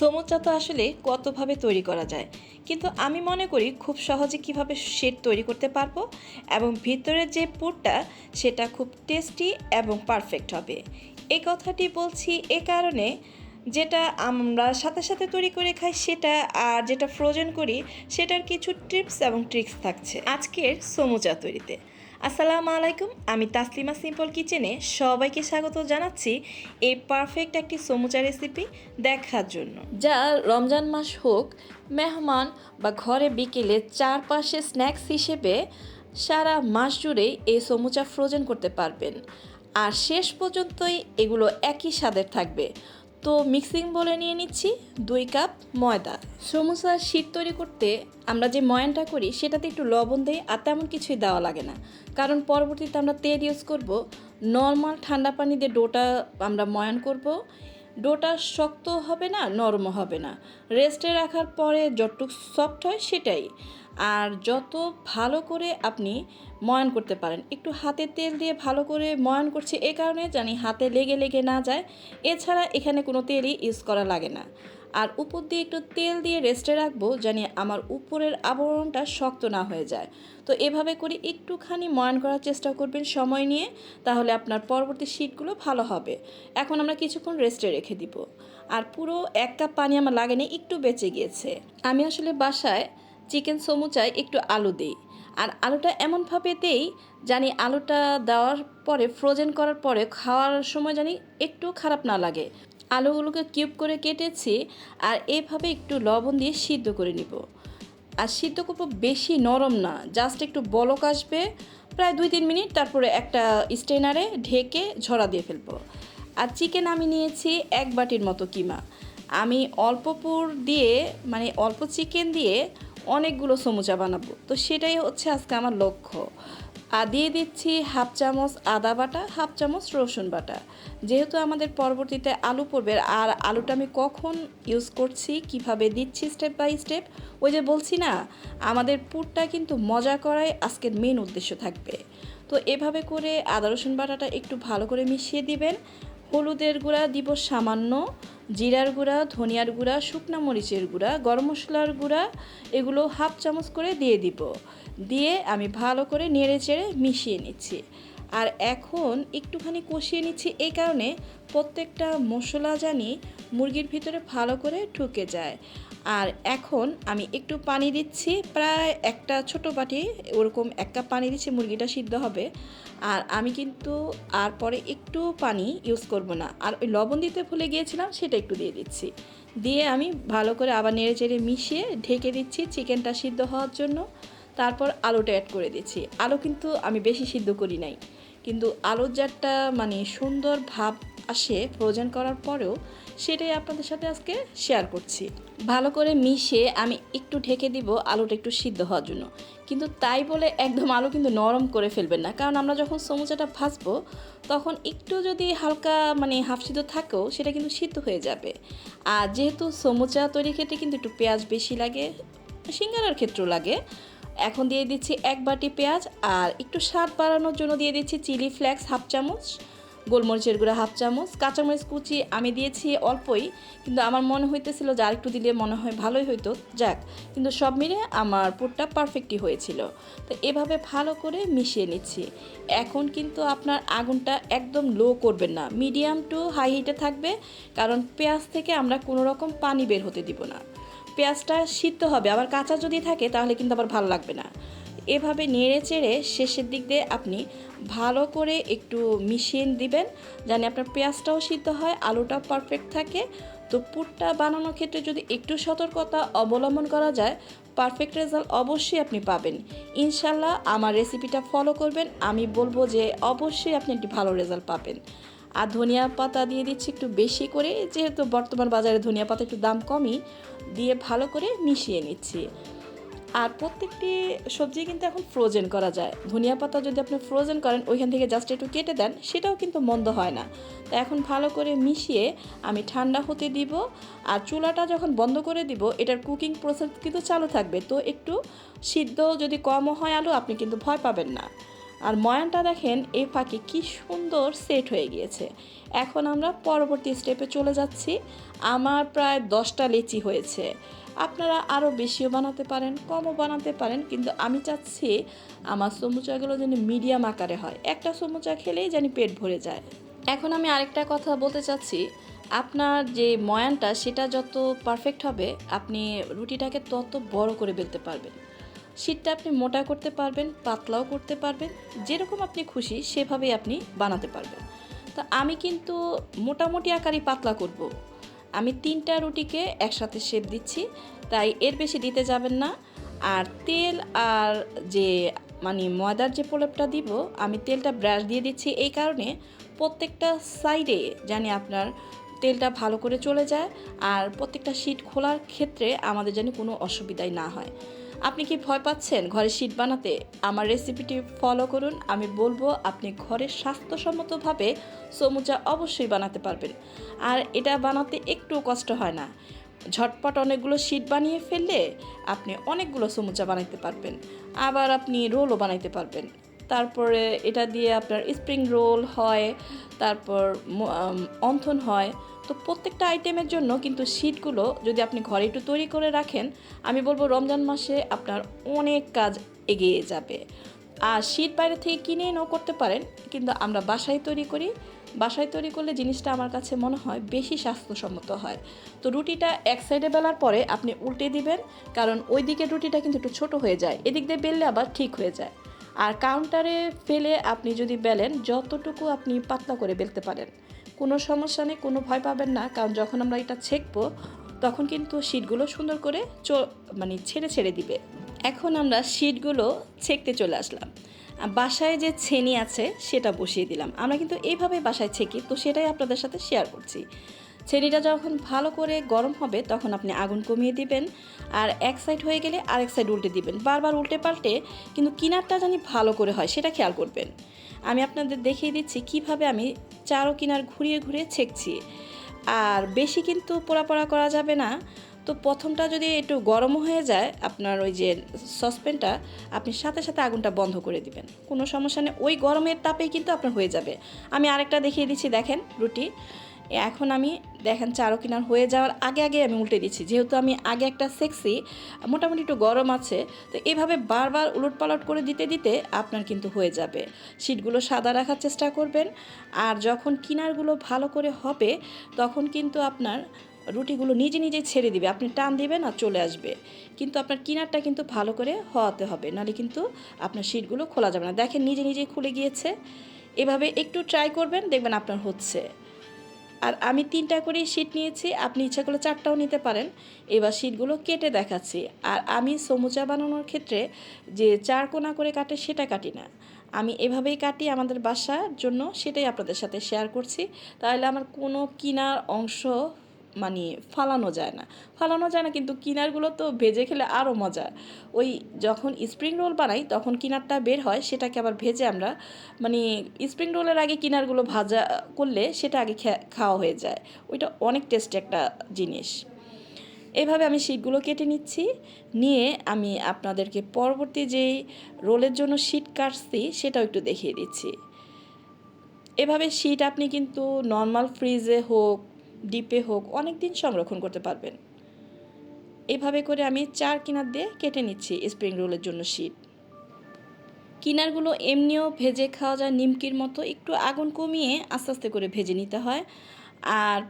সমুচা তো আসলে কতভাবে তৈরি করা যায়? কিন্তু আমি মনে করি খুব সহজে কীভাবে শেড তৈরি করতে পারব এবং ভিতরের যে পুরটা, সেটা খুব টেস্টি এবং পারফেক্ট হবে। এই কথাটি বলছি এ কারণে যেটা আমরা সাথে সাথে তৈরি করে খাই, সেটা আর যেটা ফ্রোজেন করি, সেটার কিছু টিপস এবং ট্রিক্স থাকছে আজকের সমুচা তৈরিতে। আসসালামু আলাইকুম, আমি তাসলিমা সিম্পল কিচেনে সবাইকে স্বাগত জানাচ্ছি এই পারফেক্ট একটি সমুচা রেসিপি দেখার জন্য। যা রমজান মাস হোক, মেহমান বা ঘরে বিকেলে চারপাশে স্ন্যাক্স হিসেবে সারা মাস জুড়েই এই সমুচা ফ্রোজেন করতে পারবেন। আর শেষ পর্যন্তই এগুলো একই স্বাদের থাকবে। তো মিক্সিং বলে নিয়ে নিচ্ছি দুই কাপ ময়দা। সমোসা শীত তৈরি করতে আমরা যে ময়ানটা করি, সেটাতে একটু লবণ দিই আর তেমন কিছুই দেওয়া লাগে না। কারণ পরবর্তীতে আমরা তেল ইউজ করব নর্মাল ঠান্ডা পানি দিয়ে ডোটা আমরা ময়ান করব। ডোটা শক্ত হবে না, নরমও হবে না। রেস্টে রাখার পরে যতটুকু সফট হয় সেটাই। আর যত ভালো করে আপনি ময়ন করতে পারেন, একটু হাতে তেল দিয়ে ভালো করে ময়ন করছি এ কারণে জানি হাতে লেগে লেগে না যায়। এছাড়া এখানে কোনো তেলই ইউজ করা লাগে না। আর উপর দিয়ে একটু তেল দিয়ে রেস্টে রাখব জানি আমার উপরের আবরণটা শক্ত না হয়ে যায়। তো এভাবে করে একটুখানি ময়ন করার চেষ্টা করবেন সময় নিয়ে, তাহলে আপনার পরবর্তী শীটগুলো ভালো হবে। এখন আমরা কিছুক্ষণ রেস্টে রেখে দিব। আর পুরো এক কাপ পানি আমার লাগেনি, একটু বেঁচে গিয়েছে। আমি আসলে বাসায় চিকেন সমুচায় একটু আলু দিই। আর আলুটা এমনভাবে দেই, জানি আলুটা দেওয়ার পরে ফ্রোজেন করার পরে, খাওয়ার সময় জানি একটু খারাপ না লাগে। আলুগুলোকে কিউব করে কেটেছি আর এভাবে একটু লবণ দিয়ে সিদ্ধ করে নিব। আর সিদ্ধ করব বেশি নরম না জাস্ট একটু বলক আসবে, প্রায় দুই তিন মিনিট, তারপরে একটা স্টেনারে ঢেকে ঝরা দিয়ে ফেলব। আর চিকেন আমি নিয়েছি এক বাটির মতো কিমা। আমি অল্প পুর দিয়ে মানে অল্প চিকেন দিয়ে অনেকগুলো সমুচা বানাবো। তো সেটাই হচ্ছে আজকে আমার লক্ষ্য। আর দিয়ে দিচ্ছি হাফ চামচ আদা বাটা, হাফ চামচ রসুন বাটা। যেহেতু আমাদের পরবর্তীতে আলু পড়বে, আর আলুটা আমি কখন ইউজ করছি, কীভাবে দিচ্ছি স্টেপ বাই স্টেপ ওই যে বলছি না, আমাদের পুরটা কিন্তু মজা করাই আজকের মেন উদ্দেশ্য থাকবে। তো এভাবে করে আদা রসুন বাটাটা একটু ভালো করে মিশিয়ে দিবেন হলুদের গুঁড়া দিব সামান্য, জিরার গুঁড়া, ধনিয়ার গুঁড়া, শুকনো মরিচের গুঁড়া, গরম মশলার গুঁড়া, এগুলো হাফ চামচ করে দিয়ে দিব। দিয়ে আমি ভালো করে নেড়ে চেড়ে মিশিয়ে নিচ্ছি। আর এখন একটুখানি কষিয়ে নিচ্ছি এই কারণে প্রত্যেকটা মশলা জানি মুরগির ভিতরে ভালো করে ঢুকে যায়। আর এখন আমি একটু পানি দিচ্ছি, প্রায় একটা ছোট বাটি, ওরকম এক কাপ পানি দিচ্ছি, মুরগিটা সিদ্ধ হবে। আর আমি কিন্তু আর পরে একটু পানি ইউজ করব না। আর ওই লবণ দিতে ভুলে গিয়েছিলাম, সেটা একটু দিয়ে দিচ্ছি। দিয়ে আমি ভালো করে আবার নেড়ে চেড়ে মিশিয়ে ঢেকে দিচ্ছি চিকেনটা সিদ্ধ হওয়ার জন্য। তারপর আলুটা অ্যাড করে দিচ্ছি। আলু কিন্তু আমি বেশি সিদ্ধ করি নাই। কিন্তু আলুর জারটা মানে সুন্দর ভাব আসে ফ্রোজেন করার পরেও সেটাই আপনাদের সাথে আজকে শেয়ার করছি। ভালো করে মিশে আমি একটু ঢেকে দিব, আলুটা একটু সিদ্ধ হওয়ার জন্য। কিন্তু তাই বলে একদম আলু কিন্তু নরম করে ফেলবেন না। কারণ আমরা যখন সমুচাটা ভাজবো, তখন একটু যদি হালকা মানে হাফ সিদ্ধ থাকেও সেটা কিন্তু সিদ্ধ হয়ে যাবে। আর যেহেতু সমুচা তৈরি ক্ষেত্রে কিন্তু একটু পেঁয়াজ বেশি লাগে, সিঙ্গারার ক্ষেত্রেও লাগে। এখন দিয়ে দিচ্ছি এক বাটি পেঁয়াজ আর একটু স্বাদ বাড়ানোর জন্য দিয়ে দিচ্ছি চিলি ফ্লেক্স হাফ চামচ। গোলমরিচের গুঁড়া হাফ চামচ, কাঁচামরিচ কুচি আমি দিয়েছি অল্পই, কিন্তু আমার মনে হইতেছিল যে আরেকটু দিলে মনে হয় ভালোই হইতো। যাক, কিন্তু সব মিলে আমার পুরটা পারফেক্টই হয়েছিল। তো এভাবে ভালো করে মিশিয়ে নিচ্ছি। এখন কিন্তু আপনার আগুনটা একদম লো করবেন না। মিডিয়াম টু হাই হিটে থাকবে, কারণ পেঁয়াজ থেকে আমরা কোনো রকম পানি বের হতে দিব না। পেঁয়াজটা সিদ্ধ হবে, আবার কাঁচা যদি থাকে তাহলে কিন্তু আবার ভালো লাগবে না। এভাবে নেড়ে চেড়ে শেষের দিক দিয়ে আপনি ভালো করে একটু মিশিয়ে দিবেন, জানি আপনার পেঁয়াজটাও সিদ্ধ হয়, আলুটাও পারফেক্ট থাকে। তো পুরটা বানানোর ক্ষেত্রে যদি একটু সতর্কতা অবলম্বন করা যায় পারফেক্ট রেজাল্ট অবশ্যই আপনি পাবেন। ইনশাল্লাহ আমার রেসিপিটা ফলো করবেন, আমি বলব যে অবশ্যই আপনি একটি ভালো রেজাল্ট পাবেন। আর ধনিয়া পাতা দিয়ে দিচ্ছি একটু বেশি করে, যেহেতু বর্তমান বাজারে ধনিয়া পাতা একটু দাম কমই, দিয়ে ভালো করে মিশিয়ে নিচ্ছি। আর প্রত্যেকটি সবজি কিন্তু এখন ফ্রোজেন করা যায়। ধনিয়া পাতা যদি আপনি ফ্রোজেন করেন, ওইখান থেকে জাস্ট একটু কেটে দেন, সেটাও কিন্তু মন্দ হয় না। তো এখন ভালো করে মিশিয়ে আমি ঠান্ডা হতে দিব, আর চুলাটা যখন বন্ধ করে দিব, এটার কুকিং প্রসেস কিন্তু চালু থাকবে। তো একটু সিদ্ধ যদি কমও হয় আলু, আপনি কিন্তু ভয় পাবেন না। আর ময়ানটা দেখেন এই ফাঁকে কি সুন্দর সেট হয়ে গিয়েছে। এখন আমরা পরবর্তী স্টেপে চলে যাচ্ছি। আমার প্রায় দশটা লেচি হয়েছে। আপনারা আরও বেশিও বানাতে পারেন, কমও বানাতে পারেন, কিন্তু আমি চাচ্ছি আমার সমুচাগুলো যেন মিডিয়াম আকারে হয়। একটা সমুচা খেলেই যেন পেট ভরে যায়। এখন আমি আরেকটা কথা বলতে চাচ্ছি। আপনার যে ময়ানটা, সেটা যত পারফেক্ট হবে, আপনি রুটিটাকে তত বড় করে বেলতে পারবেন। শীতটা আপনি মোটা করতে পারবেন, পাতলাও করতে পারবেন, যেরকম আপনি খুশি সেভাবেই আপনি বানাতে পারবেন। তো আমি কিন্তু মোটামুটি আকারই পাতলা করব। আমি তিনটা রুটিকে একসাথে শেপ দিচ্ছি, তাই এর বেশি দিতে যাবেন না। আর তেল আর যে মানে ময়দার যে প্রলেপটা দিব, আমি তেলটা ব্রাশ দিয়ে দিচ্ছি। এই কারণে প্রত্যেকটা সাইডে জানি আপনার তেলটা ভালো করে চলে যায়, আর প্রত্যেকটা শীট খোলার ক্ষেত্রে আমাদের যেন কোনো অসুবিধাই না হয়। আপনি কি ভয় পাচ্ছেন ঘরে শীট বানাতে? আমার রেসিপিটি ফলো করুন। আমি বলব, আপনি ঘরে স্বাস্থ্যসম্মতভাবে সমুচা অবশ্যই বানাতে পারবেন। আর এটা বানাতে একটু কষ্ট হয় না। ঝটপট অনেকগুলো শীট বানিয়ে ফেললে আপনি অনেকগুলো সমুচা বানাতে পারবেন। আবার আপনি রোলও বানাইতে পারবেন। তারপরে এটা দিয়ে আপনার স্প্রিং রোল হয়, তারপর অন্থন হয়। তো প্রত্যেকটা আইটেমের জন্য কিন্তু শীটগুলো যদি আপনি ঘরে একটু তৈরি করে রাখেন, আমি বলব রমজান মাসে আপনার অনেক কাজ এগিয়ে যাবে। আর শীত বাইরে থেকে কিনে এনেও করতে পারেন, কিন্তু আমরা বাসায় তৈরি করি। বাসায় তৈরি করলে জিনিসটা আমার কাছে মনে হয় বেশি স্বাস্থ্যসম্মত হয়। তো রুটিটা এক সাইডে বেলার পরে আপনি উল্টে দিবেন, কারণ ওই দিকের রুটিটা কিন্তু একটু ছোট হয়ে যায়, এদিক দিয়ে বেললে আবার ঠিক হয়ে যায়। আর কাউন্টারে ফেলে আপনি যদি বেলেন, যতটুকু আপনি পাতলা করে বেলতে পারেন। কোনো সমস্যা নেই, কোনো ভয় পাবেন না। কারণ যখন আমরা এটা ছেঁকবো, তখন কিন্তু শীটগুলো সুন্দর করে চো মানে ছেড়ে ছেড়ে দিবে। এখন আমরা শীটগুলো ছেঁকতে চলে আসলাম। বাসায় যে ছেনি আছে, সেটা বসিয়ে দিলাম। আমরা কিন্তু এইভাবে বাসায় ছেঁকি, তো সেটাই আপনাদের সাথে শেয়ার করছি। ছেনিটা যখন ভালো করে গরম হবে, তখন আপনি আগুন কমিয়ে দিবেন। আর এক সাইড হয়ে গেলে আরেক সাইড উল্টে দিবেন। বারবার উল্টে পাল্টে কিন্তু কিনারটা জানি ভালো করে হয়, সেটা খেয়াল করবেন। আমি আপনাদের দেখিয়ে দিচ্ছি কীভাবে আমি চারো কিনার ঘুরিয়ে ঘুরিয়ে ছেঁকছি। আর বেশি কিন্তু পোড়া পোড়া করা যাবে না। তো প্রথমটা যদি একটু গরম হয়ে যায়, আপনার ওই যে সসপ্যানটা, আপনি সাথে সাথে আগুনটা বন্ধ করে দিবেন। কোনো সমস্যা নেই। ওই গরমের তাপেই কিন্তু আপনার হয়ে যাবে। আমি আরেকটা দেখিয়ে দিচ্ছি, দেখেন রুটি। এখন আমি দেখেন চারো কিনার হয়ে যাওয়ার আগে আগে আমি উল্টে দিচ্ছি। যেহেতু আমি আগে একটা সেক্সি, মোটামুটি একটু গরম আছে, তো এভাবে বারবার উলট পালট করে দিতে দিতে আপনার কিন্তু হয়ে যাবে। শীটগুলো সাদা রাখার চেষ্টা করবেন, আর যখন কিনারগুলো ভালো করে হবে, তখন কিন্তু আপনার রুটিগুলো নিজে নিজে ছেড়ে দিবে। আপনি টান দিবেন আর চলে আসবে। কিন্তু আপনার কিনারটা কিন্তু ভালো করে হওয়াতে হবে, নাহলে কিন্তু আপনার শীটগুলো খোলা যাবে না। দেখেন নিজে নিজেই খুলে গিয়েছে। এভাবে একটু ট্রাই করবেন, দেখবেন আপনার হচ্ছে। আর আমি তিনটা করে শীট নিয়েছি। আপনি ইচ্ছা করলে চারটাও নিতে পারেন। এবার শীটগুলো কেটে দেখাচ্ছি। আর আমি সমুচা বানানোর ক্ষেত্রে যে চার কোনা করে কাটে সেটা কাটি না। আমি এভাবেই কাটি আমাদের বাসার জন্য, সেটাই আপনাদের সাথে শেয়ার করছি। তাহলে আমার কোনো কিনার অংশ মানে ফালানো যায় না। ফালানো যায় না কিন্তু কিনারগুলো তো ভেজে খেলে আরও মজা। ওই যখন স্প্রিং রোল বানাই তখন কিনারটা বের হয়, সেটাকে আবার ভেজে আমরা মানে স্প্রিং রোলের আগে কিনারগুলো ভাজা করলে সেটা আগে খাওয়া হয়ে যায়। ওইটা অনেক টেস্টি একটা জিনিস। এভাবে আমি শীটগুলো কেটে নিচ্ছি। নিয়ে আমি আপনাদেরকে পরবর্তী যেই রোলের জন্য শীট কাটছি সেটাও একটু দেখিয়ে দিচ্ছি। এভাবে শীট আপনি কিন্তু নর্মাল ফ্রিজে হোক ডিপে হোক অনেক দিন সংরক্ষণ করতে পারবেন। এভাবে করে আমি চার কিনার দিয়ে কেটে নিচ্ছি স্প্রিং রোলের জন্য শীট কিনারগুলো এমনিও ভেজে খাওয়া যায় নিমকির মতো, একটু আগুন কমিয়ে আস্তে আস্তে করে ভেজে নিতে হয়। আর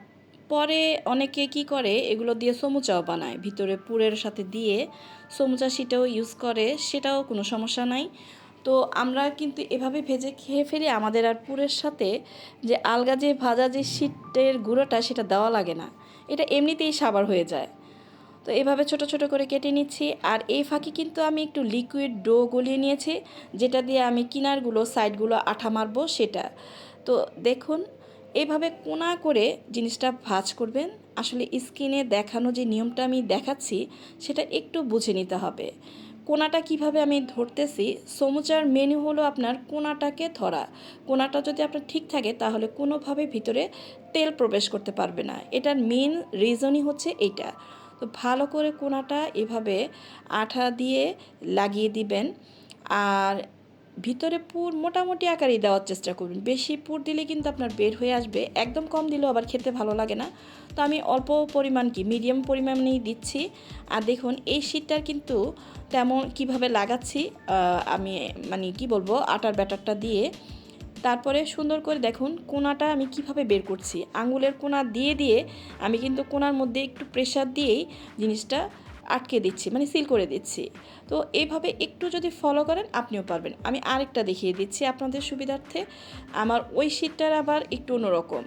পরে অনেকে কি করে, এগুলো দিয়ে সমুচাও বানায়। ভিতরে পুরের সাথে দিয়ে সমুচা শীটাও ইউজ করে, সেটাও কোনো সমস্যা নাই। তো আমরা কিন্তু এভাবে ভেজে খেয়ে ফেলি। আমাদের আর পুরের সাথে যে আলগা যে ভাজা যে শীতের গুঁড়োটা সেটা দেওয়া লাগে না। এটা এমনিতেই সাবার হয়ে যায়। তো এভাবে ছোট ছোট করে কেটে নিচ্ছি। আর এই ফাঁকে কিন্তু আমি একটু লিকুইড ডো গলিয়ে নিয়েছি, যেটা দিয়ে আমি কিনারগুলো সাইডগুলো আঠা মারবো সেটা। তো দেখুন, এভাবে কোনা করে জিনিসটা ভাজ করবেন। আসলে স্কিনে দেখানো যে নিয়মটা আমি দেখাচ্ছি, সেটা একটু বুঝে নিতে হবে। কোনাটা কীভাবে আমি ধরতেছি? সমুচার মেনু হলো আপনার কোনাটাকে ধরা। কোনাটা যদি আপনার ঠিক থাকে, তাহলে কোনোভাবে ভিতরে তেল প্রবেশ করতে পারবে না। এটার মেন রিজনই হচ্ছে এইটা। তো ভালো করে কোনাটা এভাবে আঠা দিয়ে লাগিয়ে দিবেন। আর ভিতরে পুর মোটামুটি আকারেই দেওয়ার চেষ্টা করবেন। বেশি পুর দিলে কিন্তু আপনার বের হয়ে আসবে। একদম কম দিলেও আবার খেতে ভালো লাগে না। তো আমি অল্প পরিমাণ কি মিডিয়াম পরিমাণেই দিচ্ছি। আর দেখুন, এই শীতটার কিন্তু তেমন কীভাবে লাগাচ্ছি আমি মানে কি বলব, আটার ব্যাটারটা দিয়ে। তারপরে সুন্দর করে দেখুন, কোনাটা আমি কীভাবে বের করছি। আঙুলের কোনা দিয়ে দিয়ে আমি কিন্তু কোনার মধ্যে একটু প্রেশার দিয়েই জিনিসটা আটকে দিচ্ছি মানে সিল করে দিচ্ছি। তো এইভাবে একটু যদি ফলো করেন, আপনিও পারবেন। আমি আরেকটা দেখিয়ে দিচ্ছি আপনাদের সুবিধার্থে। আমার ওই শীটটার আবার একটু অন্যরকম।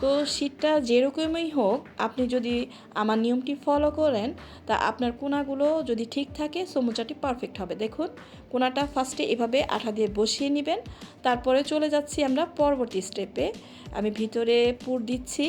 তো শীটটা যেরকমই হোক, আপনি যদি আমার নিয়মটি ফলো করেন, তা আপনার কোনাগুলো যদি ঠিক থাকে, সমুচাটি পারফেক্ট হবে। দেখুন, কোনাটা ফার্স্টে এভাবে আঠা দিয়ে বসিয়ে নেবেন। তারপরে চলে যাচ্ছি আমরা পরবর্তী স্টেপে আমি ভিতরে পুর দিচ্ছি।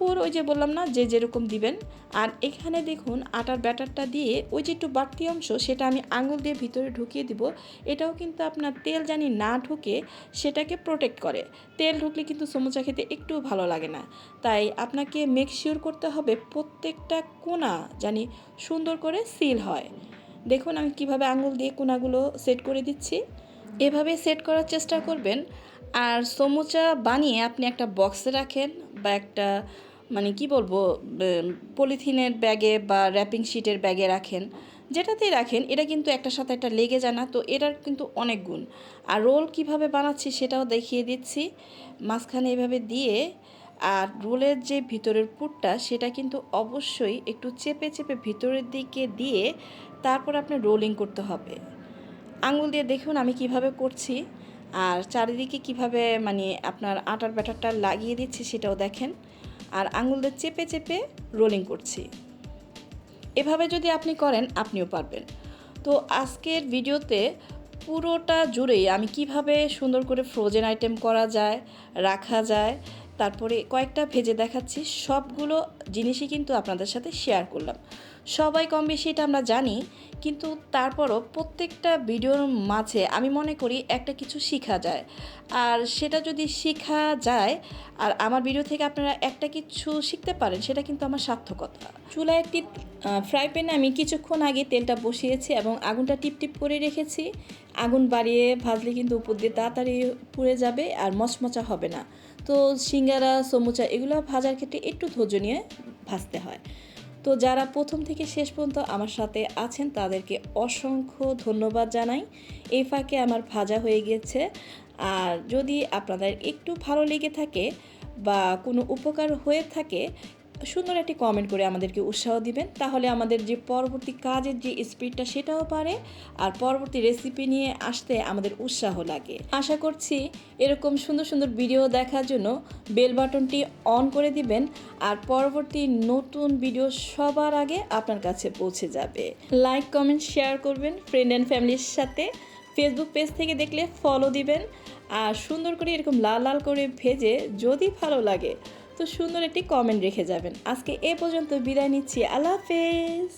পুর ওই যে বললাম না, যে যেরকম দিবেন। আর এখানে দেখুন, আটার ব্যাটারটা দিয়ে ওই যে একটু বাড়তি অংশ, সেটা আমি আঙুল দিয়ে ভিতরে ঢুকিয়ে দিব। এটাও কিন্তু আপনার তেল জানি না ঢুকে সেটাকে প্রোটেক্ট করে। তেল ঢুকলে কিন্তু সমুচা খেতে একটু ভালো লাগে না। তাই আপনাকে মেক শিওর করতে হবে প্রত্যেকটা কোনা জানি সুন্দর করে সিল হয়। দেখুন আমি কীভাবে আঙুল দিয়ে কোনাগুলো সেট করে দিচ্ছি। এভাবে সেট করার চেষ্টা করবেন। আর সমুচা বানিয়ে আপনি একটা বক্সে রাখেন বা একটা মানে কি বলব পলিথিনের ব্যাগে বা র্যাপিং শিটের ব্যাগে রাখেন, যেটাতেই রাখেন, এটা কিন্তু একটার সাথে একটা লেগে যায় না, তো এটার কিন্তু অনেক গুণ। আর রোল কীভাবে বানাচ্ছি সেটাও দেখিয়ে দিচ্ছি। মাঝখানে এভাবে দিয়ে, আর রোলের যে ভিতরের পুরটা সেটা কিন্তু অবশ্যই একটু চেপে চেপে ভিতরের দিকে দিয়ে তারপর আপনার রোলিং করতে হবে। আঙুল দিয়ে দেখুন আমি কীভাবে করছি, আর চারিদিকে কীভাবে মানে আপনার আটার ব্যাটারটা লাগিয়ে দিচ্ছি সেটাও দেখেন। আর আঙুলদের চেপে চেপে রোলিং করছি। এভাবে যদি আপনি করেন, আপনিও পারবেন। তো আজকের ভিডিওতে পুরোটা জুড়েই আমি কীভাবে সুন্দর করে ফ্রোজেন আইটেম করা যায়, রাখা যায় তারপরে কয়েকটা ভেজে দেখাচ্ছি। সবগুলো জিনিসই কিন্তু আপনাদের সাথে শেয়ার করলাম। সবাই কম বেশি এটা আমরা জানি, কিন্তু তারপরও প্রত্যেকটা ভিডিওর মাঝে আমি মনে করি একটা কিছু শেখা যায়। আর সেটা যদি শেখা যায়, আর আমার ভিডিও থেকে আপনারা একটা কিছু শিখতে পারেন, সেটা কিন্তু আমার সার্থকতা। চুলায় একটি ফ্রাই প্যানে আমি কিছুক্ষণ আগে তেলটা বসিয়েছি এবং আগুনটা টিপ টিপ করে রেখেছি। আগুন বাড়িয়ে ভাজলে কিন্তু উপর দিয়ে তাড়াতাড়ি পুড়ে যাবে আর মচমচা হবে না। তো সিঙ্গারা, সমুচা এগুলো ভাজার ক্ষেত্রে একটু ধৈর্য নিয়ে ভাজতে হয়। তো যারা প্রথম থেকে শেষ পর্যন্ত আমার সাথে আছেন, তাদেরকে অসংখ্য ধন্যবাদ জানাই। এই ফাঁকে আমার ভাজা হয়ে গিয়েছে আর যদি আপনাদের একটু ভালো লেগে থাকে বা কোনো উপকার হয়ে থাকে সুন্দর একটি কমেন্ট করে আমাদেরকে উৎসাহ দিবেন। তাহলে আমাদের যে পরবর্তী কাজের যে স্পিডটা সেটাও পারে, আর পরবর্তী রেসিপি নিয়ে আসতে আমাদের উৎসাহ লাগে। আশা করছি এরকম সুন্দর সুন্দর ভিডিও দেখার জন্য বেল বাটনটি অন করে দিবেন, আর পরবর্তী নতুন ভিডিও সবার আগে আপনার কাছে পৌঁছে যাবে। লাইক কমেন্ট শেয়ার করবেন ফ্রেন্ড অ্যান্ড ফ্যামিলির সাথে। ফেসবুক পেজ থেকে দেখলে ফলো দিবেন, আর সুন্দর করে এরকম লাল লাল করে ভেজে যদি ভালো লাগে তো সুন্দর একটি কমেন্ট রেখে যাবেন। আজকে এ পর্যন্ত বিদায় নিচ্ছি। আল্লাহ হাফেজ।